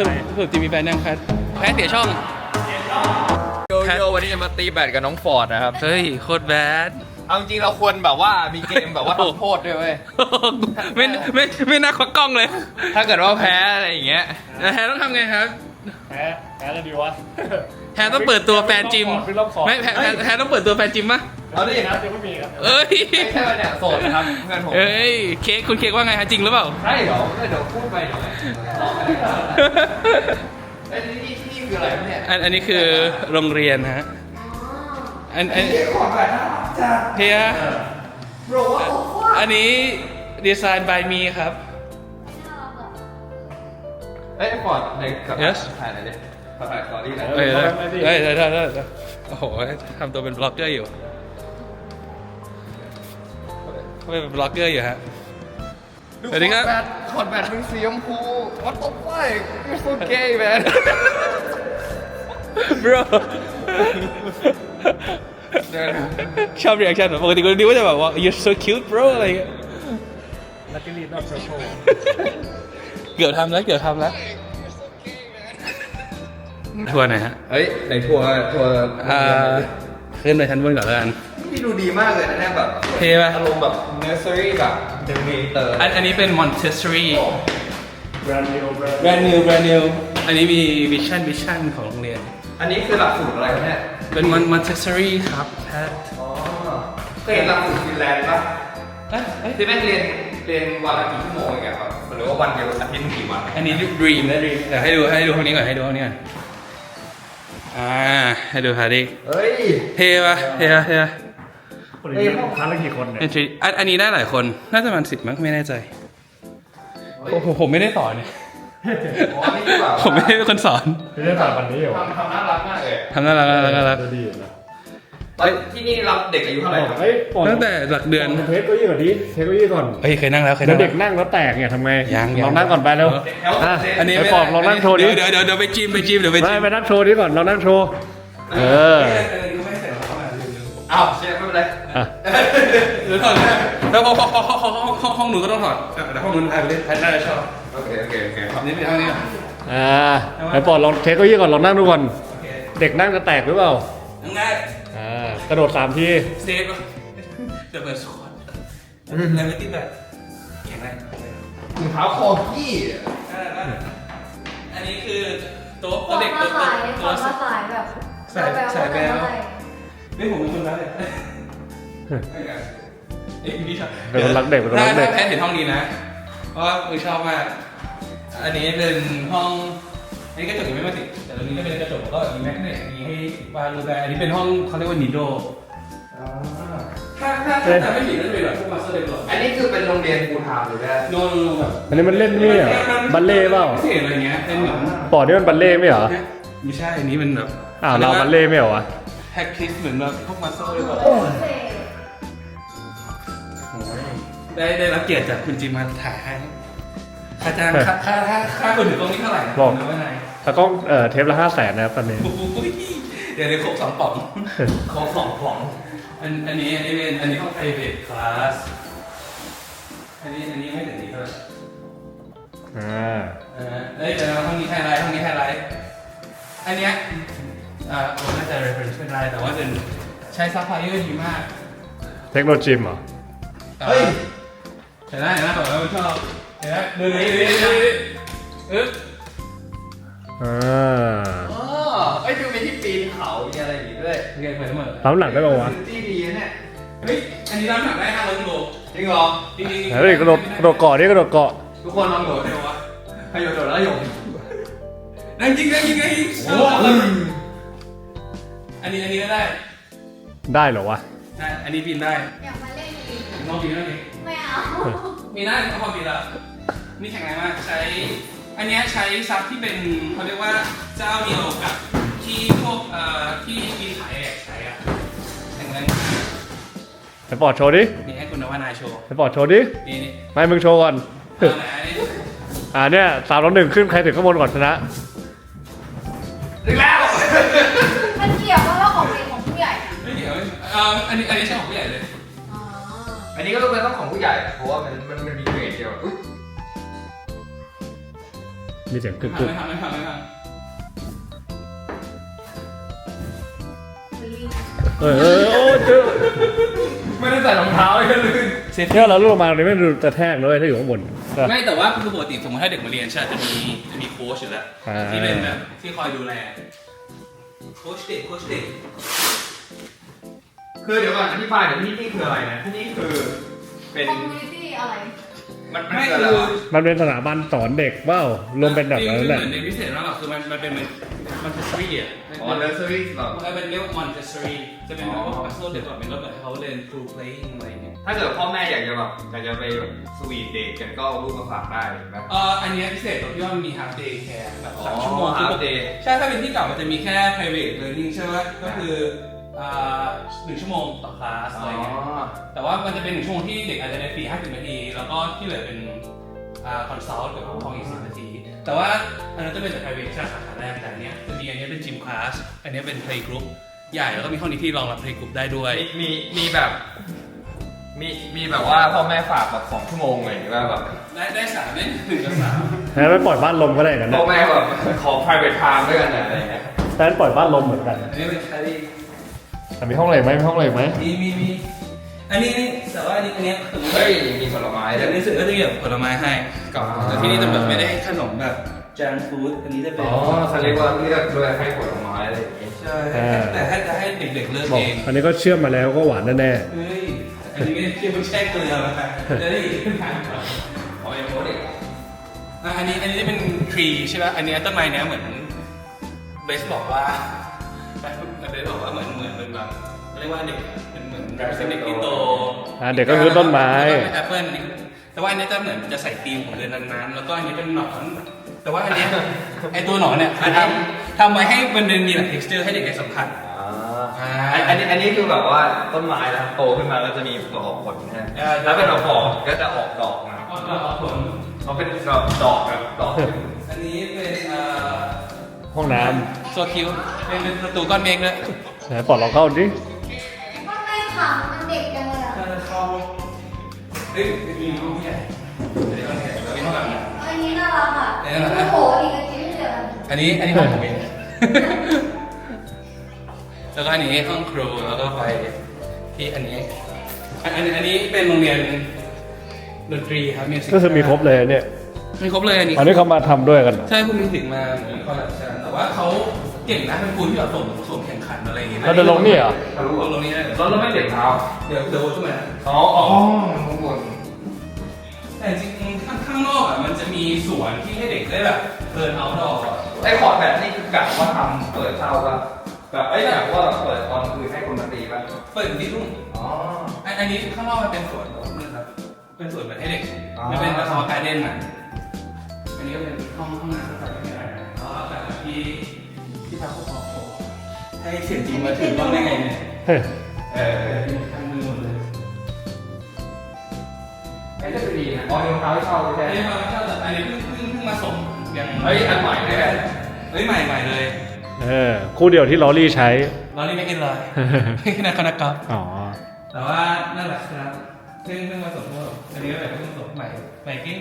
สรุปสรุปจีมีแฟนยังแพทแพทเสียช่อง โยโย่วันนี้จะมาตีแบดกับน้องฟอร์ดนะครับ เฮ้ย โคตรแบด เอาจริงเราควรแบบว่ามีเกมแบบว่าทำโทษด้วยเว้ย ไม่ไม่ไม่น่าควักกล้องเลย ถ้าเกิดว่าแพ้อะไรอย่างเงี้ยแฮร์ต้องทำไงครับ แพ้แพ้แล้วดีวะแฮร์ต้องเปิดตัวแฟนจิม ขึ้นรอบคอร์ดไม่แฮร์แฮร์แฮร์ต้องเปิดตัวแฟนจิมปะเอาดินะยังไม่มีครับเอ้ย ไม่ใช่ว่าเนี่ยโสดนะครับเพื่อนผมเอ้ย เค้กคุณเค้กว่าไงฮะจริงหรือเปล่า ใช่เหรอเดี๋ยวพูดไปเดี๋ยวไอ้ยนี่ที่นี่คืออะไรวะเนี่ยอันอันนี้คือโรงเรียนฮะ อันอันฟอร์ดแบบน่ารักจัดเฮียโบรว่าโอ้โหอันนี้ดีไซน์ by me ครับ เอ้ยฟอร์ดในกับ Yes ถ่ายอะไรดิขอถ่ายสตอรี่หน่อยเฮ้ยเฮ้ยเฮ้ยเฮ้ยเฮ้ยเฮ้ยเฮ้ยโอ้โหทำตัวเป็นบล็อกเกอร์อยู่เขาเป็นบล็อกเกอร์อยู่ฮะดูสวัสดีครับแบดคอร์ดแบดมึงสีชมพู what the fuck you so gay man bro ชอบ reaction ปกติคนดีก็จะแบบว่า you're so cute bro อะไรอย่างเงี้ย ลักกี้ลีดนอตโซโชเกือบทำแล้วเกือบทำแล้ว ทัวร์หน่อยฮะเฮ้ยในทัวร์ทัวร์อ่าขึ้นไปชั้นบนก่อนแล้วกัน ที่ดูดีมากเลยนะเนี่ยแบบเท่ปะ อารมณ์แบบเนอร์เซอรี่แบบเดลีเตอร์อันอันนี้เป็น Montessori แบรนด์นิวแบรนด์ brand new brand new อันนี้มี vision vision ของโรงเรียน อันนี้คือหลักสูตรอะไรครับเนี่ย เป็น Mon- Montessori ครับแพทอ๋อเคยเห็นหลักสูตรฟินแลนด์ปะเอ้ยเอ้ยที่แม่งเรียนเรียนวันละกี่ชั่วโมงเองอะครับหรือว่าวันเดียวอาทิตย์หนึ่งกี่วัน อันนี้ dream นะ dream เดี๋ยวให้ดูให้ดูห้องนี้ก่อนให้ดูห้องนี้ก่อน อ่าให้ดูพาดิเฮ้ยเท่ปะเท่ปะเท่ปะคนนี้ค้าละกี่คนเนี่ย Entry อันอันนี้ได้หลายคน น่าจะประมาณสิบมั้งไม่แน่ใจโอ้โหผมไม่ได้สอนเนี่ยอ๋อนี่คือแบบผมไม่ได้เป็นคนสอนพี่ได้สามวันนี้เหรอทำทำน่ารักมากเลยทำน่ารักน่ารักน่ารักจะดีนะ ตอนที่นี่รับเด็กอายุเท่าไหร่ครับ เฮ้ยปอนตั้งแต่หลักเดือนเทสเก็ยี่ก่อนดิเทสเก็ยี่ก่อนเฮ้ยเคยนั่งแล้วเคยแล้นั่วงเด็กนั่งแล้วแตกเนี่ยทำไงยังยัง ลองนั่งก่อนไปเร็ว เด็กแถวอะเด็กอันนี้ไอ้ไม่ปอบลองนั่งโชว์ดิ เดี๋ยวเดี๋ยวเดี๋ยวไปจิ้มไปจิ้มเดี๋ยวไปไม่จิ้มไปนั่งโชว์ดิก่อนลองนั่งโชว์ เออ อ้าวเชฟไม่เป็นไรอะ หรือถอดแล้วห้องห้องห้องห้องห้องห้องหนูก็ต้องถอดแต่ห้องนู้นใครไปเล่นใครน่าจะชอบโอเคโอเคโอเคอันนี้เป็นห้องนี้ก่อนอ่าไอ้ปอนลองเทสเก็ยี่ก่อนลองนั่งดูก่อนเด็กนั่งจะแตกหรือเปล่าง่ายอ่า กระโดดสามทีเซฟเดี๋ยวเปิดสควอตแล้วไม่ติดแบบแข็งแรงถุงเท้าคอกี้อันนี้คือโต๊ะขอโต๊ะเด็กมาโต๊ะสายขโต๊ะอมาสายแบบสายสายแบววไม่ผมเป็นคนรักเลยเอ้ยพี่ชอบเป็นคนรักเด็กเป็นคนรักเด็กถ้าแพทเห็นห้องนี้นะเพราะว่าคือชอบมาก อันนี้เป็นห้องอั นนี้กระจกยังไม่มาติดแต่ตรงนี้ก็เป็นกระจกแล้วก็มีแมกเนตมีให้วางรูปแบบอันนี้เป็นห้องเขาเรียกว่านิโดถ้าถ้าถ้าจำไม่ผิดน่าจะเป็นแบบพวกมาสเตอร์เดนหรออันนี้คือเป็นโรงเรียนฟูลไทม์หรือว่าโนนแบบอันนี้มันเล่นนี่เหรอบัลเล่ต์เปล่าพิเศษอะไรเงี้ยเป็นเหมือนปอดนี่มันบัลเล่ต์ไม่เหรอไม่ใช่อันนี้เป็นแบบอ้าวเราบัลเล่ต์ไม่เหรอวะแท็กทิสเหมือนแบบพวกมาสเตอร์เลยแบบโอ้ยได้ได้รับเกียรติจากคุณจิมมาถ่ายให้ค่าจ้างค่าค่าค่าค่าคนถึงตรงนี้เท่าไหร่นะบอกรู้ไหมนาย ตากล้องเอ่อเทปละห้าแสนนะครับตอนนี้โอ้โหเดี๋ยวเดี๋ยวครบสองป๋องของสองของอันอันนี้อันนี้เป็นอันนี้ห้อง private class อันนี้อันนี้ไม่ถึงนี้เท่าไหร่อ่า เออเอ้ยเดี๋ยวนะห้องนี้ไฮไลท์ห้องนี้ไฮไลท์อันเนี้ยอ่าผมน่าจะ reference ไม่ได้แต่ว่าเป็นใช้ซัพพลายเออร์ดีมากเทคโนโลยีเหรอเฮ้ย เห็นไหมเห็นไหมผมว่ามันชอบเห็นไหมดูนี่ดูนี่ดูนี่อึ๊บ อ่าอ๋อไอ้ยดูมีที่ปีนเขามีอะไรอย่างงี้ด้วยโอเคเปิดทั้งหมดล้ำหลังได้ป่าวะที่ดีนะเนี่ยเฮ้ยอันนี้น้ำหนักได้500กิโลจริงเหรอจริงๆเฮ้ยกระโดดกระโดดเกาะดิกระโดดเกาะทุกคนลองโดดดูวะพยโดดแล้วหยงได้จริงได้จริงได้จริงโอ้โหอันนี้อันนี้ก็ได้ได้เหรอวะได้อันนี้บินได้อยากมาเล่นอีกลองบินได้ไหมไม่เอามีได้พอบินแล้วนี่แข็งแรงมากใช้ อันเนี้ยใช้ซับที่เป็นเขาเรียกว่าเจ้าเดียวกับที่พวกเอ่อที่บินขายอะใช้อะแข็งแรงมากไอ้ปอดโชว์ดินี่ให้คุณนวานายโชว์ไอ้ปอดโชว์ดิ นี่นี่ไม่มึงโชว์ก่อน เอาไหนอันนี้อ่าเนี่ยสามร้อหนึ่งขึ้นใครถึงข้างบนก่อนชนะ ถึงแล้วมันเกี่ยวกับว่าของเด็กของผู้ใหญ่อะไม่เดี๋ยวเอ่ออันนี้อันนี้ใช่ของผู้ใหญ่เลย อ๋ออันนี้ก็ต้องเป็นต้องของผู้ใหญ่อะเพราะว่ามัน มันมันมีเกรดเดียวอุ๊ยมีเสียงกึกกึไม่กทำไม่ทำไม่ทเออเออโอ้เจอไม่ได้ใส่รองเท้าเลยก็ลื่นเนี่ยเราลูกลงมาตรงนี้ไม่ดูจะแทกเลยถ้าอยู่ข้างบนำไม่แต่ว่าคือปกติสมมติถ้าเด็กมาเรียนใช่ไหมจะมีจะมีโค้ชอยู่แล้วอ่า ที่เป็นแบบที่คอยดูแลโค้ชเด็กโค้ชเด็กคือเดี๋ยวก่อนอธิบายเดี๋ยวที่นี่คืออะไรนะที่นี่คือเป็น คอมมูนิตี้อะไร มันมันไม่คือคือะไรอวะมันเป็นสถาบันสอนเด็กเปล่ารวมเป็นแบบนั้นแหละจริงๆไม่เหมือนในพิเศษมากหรอกคือมันมันเป็นเหมือนมันเป็นสตรีอะอ๋อเนอร์เซอรี่แบบมันก็เป็นเรียกว่า Montessori จะเป็นแบบว่า personal development แล้วเหมือนให้เขาเรียน through playing อะไรอย่างเงี้ยถ้าเกิดพ่อแม่อยากจะแบบอยากจะไปแบบสวีทเดทกันก็เอาลูกมาฝากได้ถูกไหม เอ่ออันเนี้ยพิเศษตรงที่ว่ามันมี half day care แบบสามอ๋อชั่วโมง half day ใช่ถ้าเป็นที่เก่ามันจะมีแค่ private learning ใช่ไหมก็คือ อ่าหนึ่งชั่วโมงต่อคลาสอ๋อะไรอเงี้ยแต่ว่ามันจะเป็นหนึ่งชั่วโมงที่เด็กอาจจะได้ฟรี50นาที แล้วก็ที่เหลือเป็นอ่า consult กับผู้ปกครองอีก10นาที แต่ว่าอันนั้นจะเป็นแต่ private ใช่สาขาแรกแต่อันเนี้ยจะมีอันเนี้ยเป็น gym class อันเนี้ยเป็น play group ใหญ่แล้วก็มีห้องนี้ที่รองรับ play group ได้ด้วยมีมีมีแบบมีมีแบบว่าพ่อแม่ฝากแบบสองชั่วโมงอะไรอย่างเงี้ยแบบได้ได้สามได้หนึ่งกับสามแล้วไปปล่อยบ้านลมก็ได้กันพ่นะอแม่แบบขอ private time ด้วยกันอะไรอย่างเงี้ยแต่ปล่อยบ้านลมเหมือนกันอันนี้เป็นแคลรี่แต่มีห้องอะไรไหมมีห้องอะไรไหมมีมีมีอันนี้นี่แต่ว่าอันนี้อันเนี้ยสมมติเฮ้ยมีผลไม้แต่ด้วยในสื่อก็จะมีแบบผลไม้ให้ก่อนแต่ที่นี่จะแบบไม่ได้ขนมแบบจานฟู้ดอันนี้จะเป็นอ๋อเขาเรียกว่าเลือกด้วยให้ผลไม้อะไรอย่างเงี้ยใช่แต่ให้จะให้เด็กๆเลือกบอกเองอันนี้ก็เชื่อมมาแล้วก็หวานแน่เฮ้ยอันนี้ไม่ได้เคี่ยวไม่แช่เกลือมาจะได้ทานก่อนอ๋อยังโมเด็กอะอันนี้อันนี้เป็นทรีใช่ป่ะอันนี้ต้นไม้เนี้ยเหมือนเบสบอกว่า เบสบอกว่าเหมือนเหมือนเป็นแบบเรียกว่าเด็กเป็นเหมือนเด็กที่โตๆอ่าเด็กก็คือต้นไม้แอปเปิลนี่แต่ว่าอันนี้จะเหมือนจะใส่ธีมของเดือนนั้นๆแล้วก็อันนี้เป็นหนอน แต่ว่าอันเนี้ยไอตัวหนอนเนี่ยมันทำทำไว้ให้มันเดินมีหลาย texture ให้เด็กได้สัมผัส อ่าอันนี้อันนี้คือแบบว่าต้นไม้แล้วโตขึ้นมาแล้วจะมีดอกผลนะเออ แล้วเป็นดอกผลก็จะออกดอกนะก็ก็เอาผลเขาเป็นดอกดอกแบบดอก อันนี้เป็นเอ่อห้องน้ โซคิวเป็นเป็นประตูก้อนเมฆด้วยำไหนปลดลองเข้าดิมันไม่ขำมันเด็กจังเลยอะถ้าจะเข้าเฮ้ยมีรูปใหญ่เดี๋ยวก่อนเนี่ยเดี๋ยวมีห้องแบบนี้อันนี้น่ารักอะเออน่ารักโอ้โหอีกอาทิตย์เดียวอันนี้อันนี้ห้องผมเองแล้วก็อันนี้ห้องครูแล้วก็ไปที่อันนี้อันอันอันนี้เป็นโรงเรียนดนตรีครับมิวสิกก็คือมีครบเลยเนี่ย มีครบเลยอันนี้อันนี้เขามาทำด้วยกันเหรอใช่คุณมิวสิกมาเหมือนคอลเลคชันแต่ว่าเขาเก่งนะเป็นคุณที่แบบส่งส่งแข่งขันอะไรอย่างเงี้ยเราจะลงนี่เหรอ ทะลุลงตรงนี้ได้เลยแล้วเราไม่เด็กเท้าเดี๋ยวเดี๋ยวขึ้นมาอ๋ออ๋อข้างบนแต่จริงๆข้างข้างนอกอะมันจะมีสวนที่ให้เด็กได้แบบเดินเอาดอกไอ้คอร์ดแบบนี้คือกะว่าทำเปิดเช่าป่ะแบบไอ้แบบว่าแบบเปิดตอนคืนให้คนมาตีป่ะเปิดที่รุ่งอ๋ออันอันนี้ข้างนอกมันเป็นสวนนะครับเป็นสวนแบบให้เด็กอ๋อมันเป็นกระทอการเด่นอะอั นี้ก็เป็นห้องห้องน้ำแบบนี้แล้วแบบที่ที่พักผู้ปกครองให้เสียงจริงมาถึงบ้างได้ไงเนี่ยเฮ้ยเออทำมือหมดเลยไอ้จะดีนะอ๋อรองเท้าให้เช่าอัใช่ไหมนี้มาเช่าแต่อันนี้เพิ่งเพิ่งเพิ่งมาส่งยังเฮ้ยอันใหม่เลยแหละเฮ้ยใหม่ใหม่เลยเออคู่เดียวที่ลอรี่ใช้เรานี่ไม่กินเลยไม่กินอะไรนะครับอ๋อแต่ว่านั่นแหละครับ เพิ่งเพิ่งมาส่งพวกอันนี้ก็แบบเพิ่งมาส่งใหม่ใหม่กิ้ง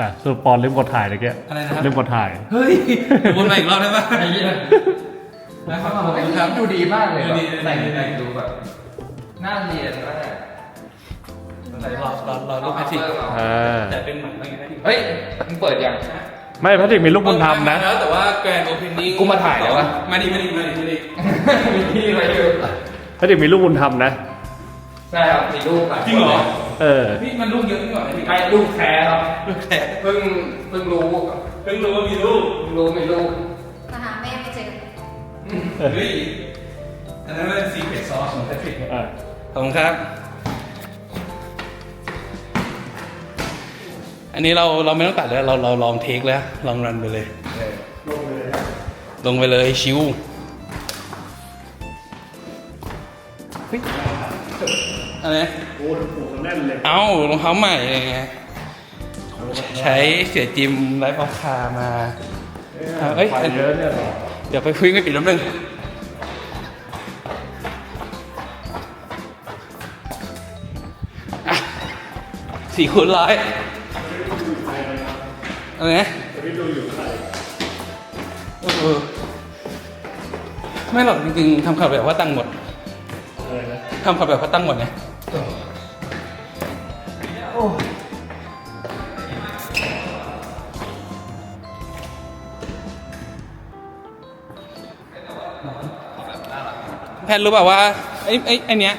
อะสรุปปอนลืมกดถ่ายตะเกียอะไรนะครับลืมกดถ่าย เฮ้ยวนมาอีกรอบได้ปะไอ้ยี่นะนะครับขผอบมคุณครับดูดีมากเลยดูดีแต่งแต่งดูแบบน่าเรียนมากรอรอรอรูปแพทริกอ่าแต่เป็นเหมือนอะไรนะเฮ้ยมึงเปิดยังไม่แพทริกมีลูกบุญธรรมนะแล้วแต่ว่าแกรนด์โอเพนนิ่งกูมาถ่ายได้ปะมาดิมาดิมาดิมาดิมีที่มาอยู่แพทริกมีลูกบุญธรรมนะ ใช่ครับมีลูกหลายคนจริงเหรอ เออพี่มันลูกเยอะนี่หว่าไม่ลูกแท้ครับลูกแขกเพิ่งเพิ่งรู้เพิ่งรู้ว่ามีลูกเพิ่งรู้มีลูกมาหาแม่ไม่เจอเฮ้ยอันนั้นเป็นซีเครตซอสของแพทริกอะขอบคุณครับ อันนี้เราเราไม่ต้องตัดแล้วเราเราลองเทคแล้ว ลองรันไปเลย ลงไปเลยชิวเฮ้ อะไรโอ้โหแน่นเลย เอ้ารองเท้าใหม่ไงใช้เสียจิมไลฟ์ออฟคามา เอ้ยไปเยอะเนี่ยเหรอเดี๋ยวไปคุยกันอีกน้ำหนึ่งอะสี่คูณร้อยอะไรนะเไม่ดูอยู่เท่าไหร่เออไม่หรอกจริงๆทำข่าวแบบว่าตั้งหมดอะไรนะทำข่าวแบบว่าตั้งหมดไงแพนรู้เปล่าว่าไอ้ไอ้ไอ้เนี้ย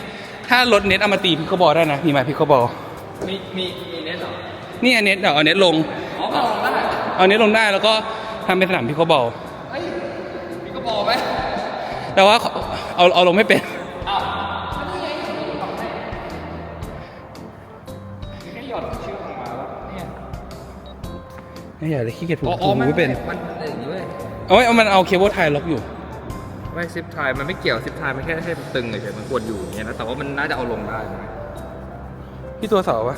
ถ้ารถเน็ตเอามาตีพิคบอลได้นะมีไหมพิคบอลมีมีมีเน็ตเหรอนี่อันเน็ตเดี๋ยวเอาเน็ตลงอ๋อมาลงได้เอาเน็ตลงได้แล้วก็ทำเป็นสนามพิคบอลเฮ้ยมีก็บอกไหมแต่ว่าเอาเอาลงไม่เป็นอ้าวแค่หย่อนเชือกออกมาแล้วเนี่ยไม่อยากเลยขี้เกียจผูกอ๋ออ๋ผูอกมันไม่เป็นมันอย่างนี้เว้ยเอาไว้เอามันเอาเคเบิลไทยล็อกอยู่ ไม่ซิปไทยมันไม่เกี่ยวซิปไทยมันแค่ให้มันตึงเฉยๆมันควรอยู่อย่างเงี้ยนะแต่ว่ามันน่าจะเอาลงได้นะพี่ตัวเสาปะ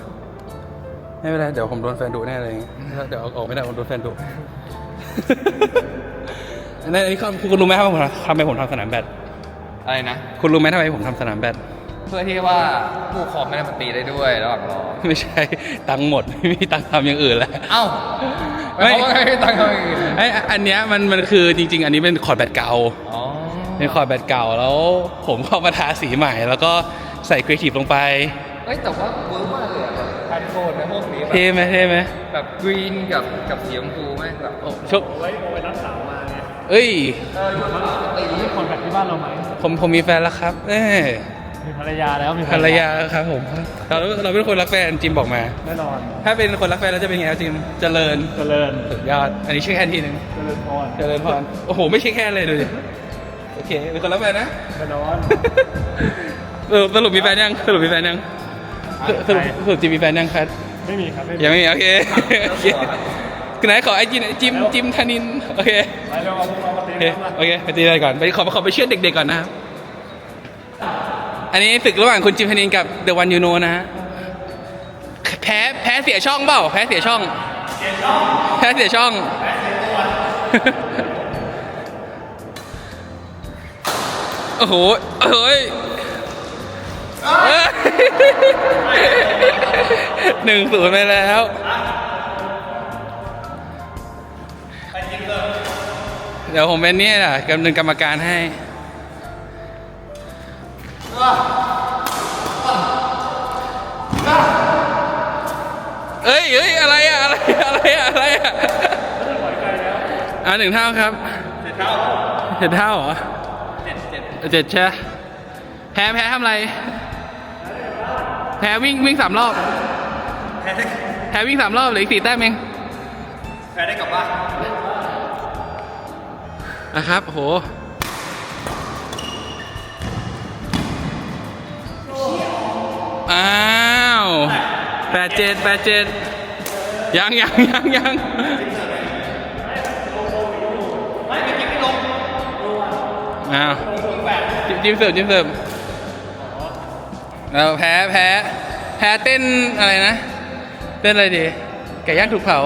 ไม่เป็นไรเดี๋ยวผมโดนแฟนดุแน่เลยอย่างเงี้ยเดี๋ยวเอาออกไม่ได้ผมโดนแฟนดุ อันนี้อันนี้คุณคุณรู้ไหมครับผมทำไมผมทำสนามแบดอะไรนะ คุณรู้ไหมทำไมผมทำสนามแบดเพื่อที่ว่าผู้คอมไม่ได้มาตีได้ด้วยระหว่างรอไม่ใช่ตังค์หมดไม่มีตังค์ทำอย่างอื่นแล้ว เอ้าไม่ไม่เขาไม่ตั้งเขาอย่างอื่นไอยอันเนี้ยมันมันคือจริง ๆ อันนี้เป็นคอร์ดแบดเก่า อ๋อ เป็นคอร์ดแบดเก่าแล้วผมเข้ามาทาสีใหม่ แล้วก็ใส่ครีเอทีฟลงไปเอ้ยแต่ว่าเวิร์กมากเลยอะแบบแพนโทนในพวกนี้แบบเท่ไหมเท่ไหมแบบกรีนกับกับสีชมพูไหมแบบโอ้ชกเอาไว้เอาไว้รับสาวมาไงเอ้ยเออดูมันตีนี่คนแบบที่บ้านเราไหมผมผมมีแฟนแล้วครับเอ้ยมีภรรยาแล้วมีภรรยาครับผมเราเราเป็นคนรักแฟนจิมบอกมาแน่นอน ถ้าเป็นคนรักแฟนแล้วจะเป็นไงครับจิมเจริญเจริญสุดยอด อันนี้ชื่อแค่ทีหนึ่งเจริญพรเจริญพรโอ้โหไม่ใช่แค่เลยดูดิ โอเคเป็นคนรักแฟนนะแน่นอนสรุปสรุปมีแฟนยังสรุปมีแฟนยังสรุปสรุปสรุปจิมมีแฟนยังครับไม่มีครับไม่มียังไม่มีโอเคโอเคไหนขอไอจีหน่อยจิมจิมธนินโอเคไปเร็วเอาพวกเรามาตีโอเคกันมาโอเคไปตีอะไรก่อนไปขอขอไปเชื่อเด็กๆก่อนนะครับอันนี้ศึกระหว่างคุณจิมธนินกับเดอะวันยูโนนะฮะแพ้แพ้เสียช่องเปล่าแพ้เสียช่อง แพ้เสียช่อง อ้โหเฮ้ยเอ้ยหนึ่งศูนย์ไปแล้วเดี๋ยวผมเป็นเนี่ยแหละกำเนินกรรมการให้เอ้ยเอ้ยอะไรอะอะไรอะอะไรอะอะไรอะอ่าหนึ่งเท่าครับเจ็ดเท่าเจ็ดเท่าเหรอ เจ็ดเจ็ดเจ็ดใช่ไหมแพ้แพ้ทำอะไร แพ้วิ่งวิ่งสามรอบแพ้วิ่งสามรอบเหลืออีกสี่แต้มเองแพ้ได้กลับบ้านนะครับโหอ้าวแปดเจ็ดแปดเจ็ดยังยังยังยังอ้าว จิ้มเสิร์ฟจิ้มเสิร์ฟเราแพ้แพ้แพ้เต้นอะไรนะ เต้นอะไรดี ไก่ย่างถูกเผา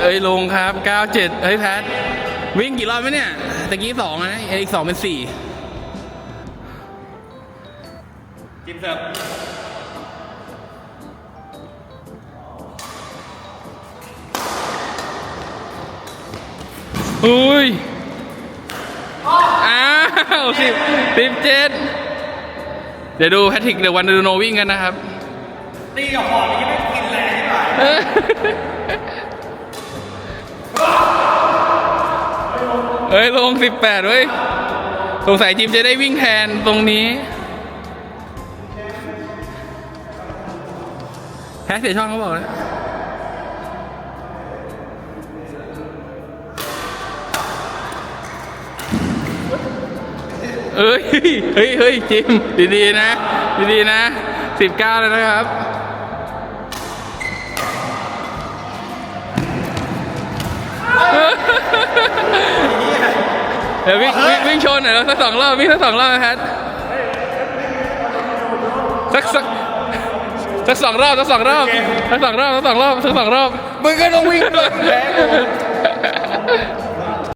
เอ้ยลงครับ 97 เฮ้ยแพท วิ่งกี่รอบไหมเนี่ยตะกี้สองนะอีกสองเป็นสี่จิมเสร์ฟ อุ้ย อ้าวสิบสิบเจ็ดเดี๋ยวดูแพทริกเดี๋ยววันดูโนวิ่งกันนะครับ ตีกับหอมยังไม่กินแรงที่ไหนเฮ้ย ลง18เว้ย สงสัยจิมจะได้วิ่งแทนตรงนี้ แพ้เสียช่องเขาบอกนะ เอ้ย เฮ้ยเฮ้ยจิม ดีๆนะ ดีๆนะ19แล้วนะครับ เดี๋ยววิ่งวิ่งวิ่งชนหน่อยแล้วสักสองรอบวิ่งสักสองรอบนะแพทสักสักสักสองรอบสักสองรอบสักสองรอบสักสองรอบสักสองรอบมึงก็ต้องวิ่งด้วยแพ้กู